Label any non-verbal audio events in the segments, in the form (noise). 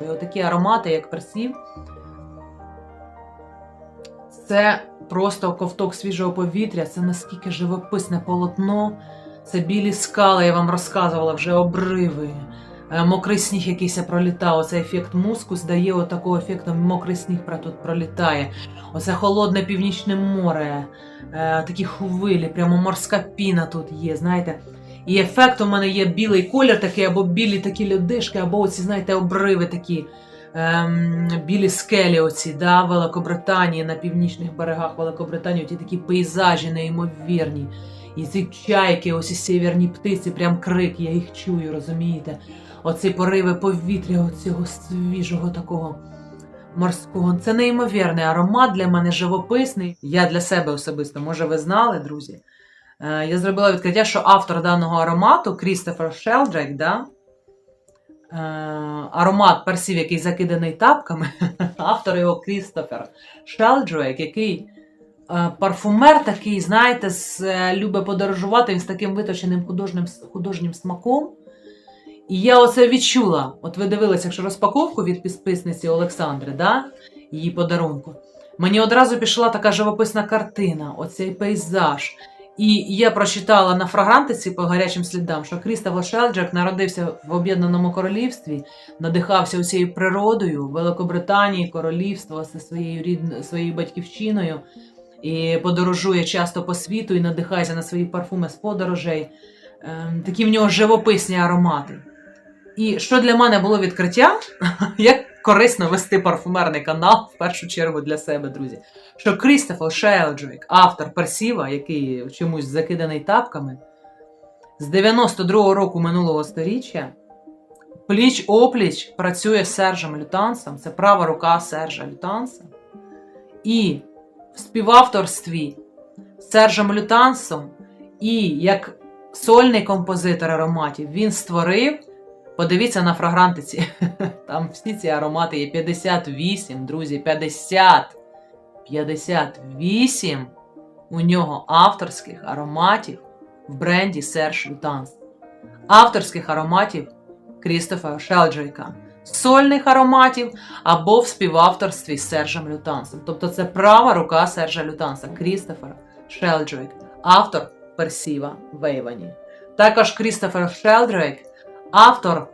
І Отакі аромати, як персів, це просто ковток свіжого повітря, це наскільки живописне полотно, це білі скали, я вам розказувала вже обриви. Е, Мокрий сніг якийсь пролітав. Оцей ефект мускус дає отакого ефекту, мокрий сніг тут пролітає. Оце холодне північне море, е, такі хвилі, прямо морська піна тут є, знаєте. І ефект у мене є білий колір такий, або білі такі льодишки, або оці, знаєте, обриви такі. Ем, білі скелі оці, да, Великобританії, на північних берегах Великобританії, ті такі пейзажі неймовірні. І ці чайки, ось і сєвєрні птиці, прям крик, я їх чую, розумієте? Оці пориви повітря, оцього свіжого такого морського. Це неймовірний аромат для мене живописний. Я для себе особисто, може, ви знали, друзі. Е, Я зробила відкриття, що автор даного аромату Крістофер Шелдрейк, да? Е, аромат персів, який закиданий тапками, (laughs) автор його Крістофер Шелдрейк, який е, парфумер такий, знаєте, любить подорожувати, він з таким виточеним художнім, художнім смаком. І я оце відчула. От ви дивилися, якщо розпаковку від підписниці Олександри, да? її подарунку. Мені одразу пішла така живописна картина, оцей пейзаж. І я прочитала на фрагрантиці по гарячим слідам, що Крістофер Шелджак народився в Об'єднаному Королівстві, надихався усією природою, Великобританії, королівства зі своєю рідною своєю батьківщиною, і подорожує часто по світу і надихається на свої парфуми з подорожей. Ем, такі в нього живописні аромати. І що для мене було відкриттям, (laughs) як корисно вести парфумерний канал в першу чергу для себе, друзі. Що Крістофер Шелджик, автор персіва, який чомусь закиданий тапками, з 92-го року минулого сторіччя пліч опліч працює з Сержем Лютансом, це права рука Сержа Лютанса. І в співавторстві з Сержем Лютансом, і як сольний композитор ароматів, він створив. Подивіться на фрагрантиці. (laughs) Там всі ці аромати є 58, друзі, 50. 58 у нього авторських ароматів в бренді Серж Лютанс. Авторських ароматів Крістофера Шелджейка. Сольних ароматів або в співавторстві з Сержем Лютансом. Тобто це права рука Сержа Лютанса, Крістофер Шелджейк, автор Персіва Вейвані. Також Крістофер Шелдрейк автор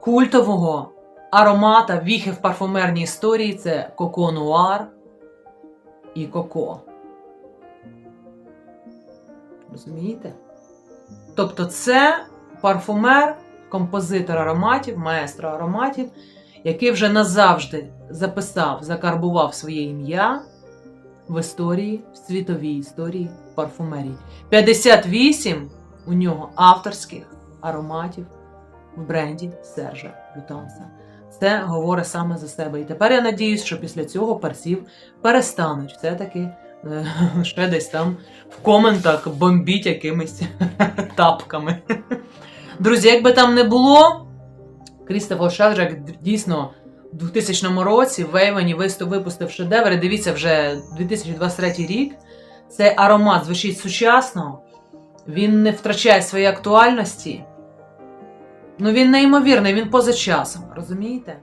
культового аромата віхи в парфумерній історії це Коко Нуар і Коко. Розумієте? Тобто це парфумер, композитор ароматів, маестро ароматів, який вже назавжди записав, закарбував своє ім'я в історії, в світовій історії парфумерії. 58 у нього авторських ароматів в бренді Сержа Лютанса. Це говорить саме за себе. І тепер я надіюсь, що після цього парсів перестануть все-таки е, (laughs) ще десь там в коментах бомбіть якимись (laughs) тапками. Друзі, як би там не було, Крістофер Шелджак дійсно в 2000 році в виступ випустив шедевр. Дивіться, вже 2023 рік. Цей аромат звучить сучасно, він не втрачає своєї актуальності. Ну він неймовірний, він поза часом, розумієте?